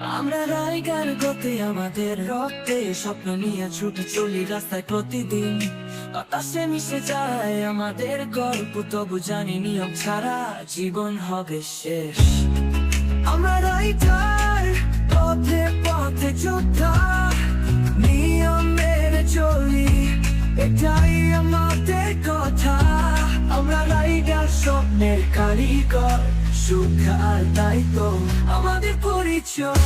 আমরা রাইগার গতে, আমাদের রক্তে স্বপ্ন নিয়ে ছুটে চলি রাস্তায় প্রতিদিন। বাতাসে মিশে যায় আমাদের গল্প, তবু জানি নিয়ম ছাড়া জীবন হবে শেষ। আমরা রাইটার, পথে পথে যোদ্ধা, নিয়ম মেনে চলি এটাই স্বপ্নের কারিগর, সুখ আর দায়িত্ব আমাদের পরিচয়।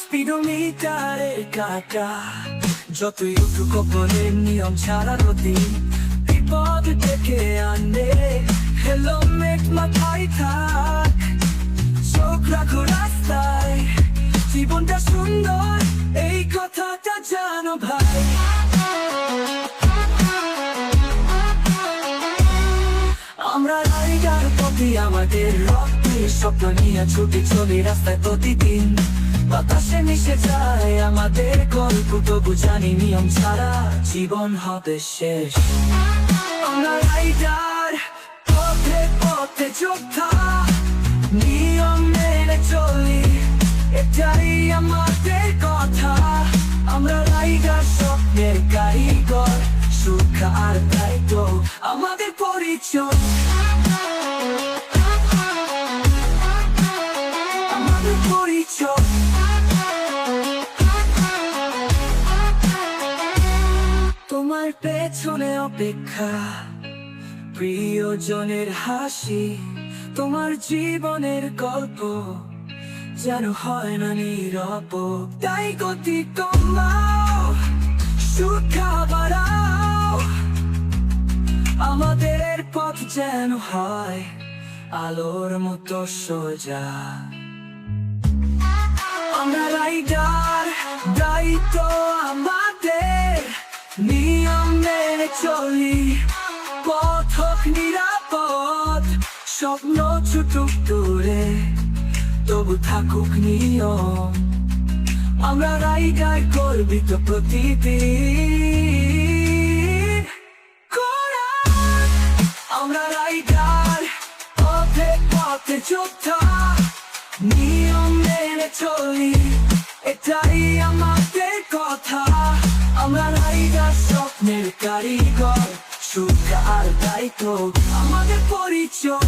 স্পিডোমিটারের কাটা, যতই উঠুক কপলের নিয়ম ছাড়া নদী বিপদ ডেকে আনে হেলমেট মাথায় থাক। আমাদের রক্তে স্বপ্ন নিয়ে ছুটে চলি রাস্তায় প্রতিদিন। বাতাসে মিশে যায় আমাদের গল্প, তবু জানি নিয়ম ছাড়া জীবন হবে শেষ। আমরা রাইডার, পথে পথে যোদ্ধা, নিয়ম মেনে চলি, এটাই আমাদের কথা। আমরা রাইডার, স্বপ্নের কারিগর, সুখ আর দায়িত্ব আমাদের পরিচয়। পেছনে অপেক্ষা, প্রিয়জনের হাসি, তোমার জীবনের গল্প, যেন হয় না নীরব। তাই গতি কমাও সুখা বাড়াও। আমাদের পথ যেন হয় আলোর মতো সোজা। আমরা রাইডার। চলি পথ হোক নিরাপদ, স্বপ্ন ছুটুক দূরে, তবু থাকুক নিয়ম আমরা রাইডার করবি তো প্রতিদিন। আমরা রাইডার, পথে পথে যোদ্ধা, নিয়ম মেনে চলি সুখ আর দায়িত্ব আমাদের পরিচয়।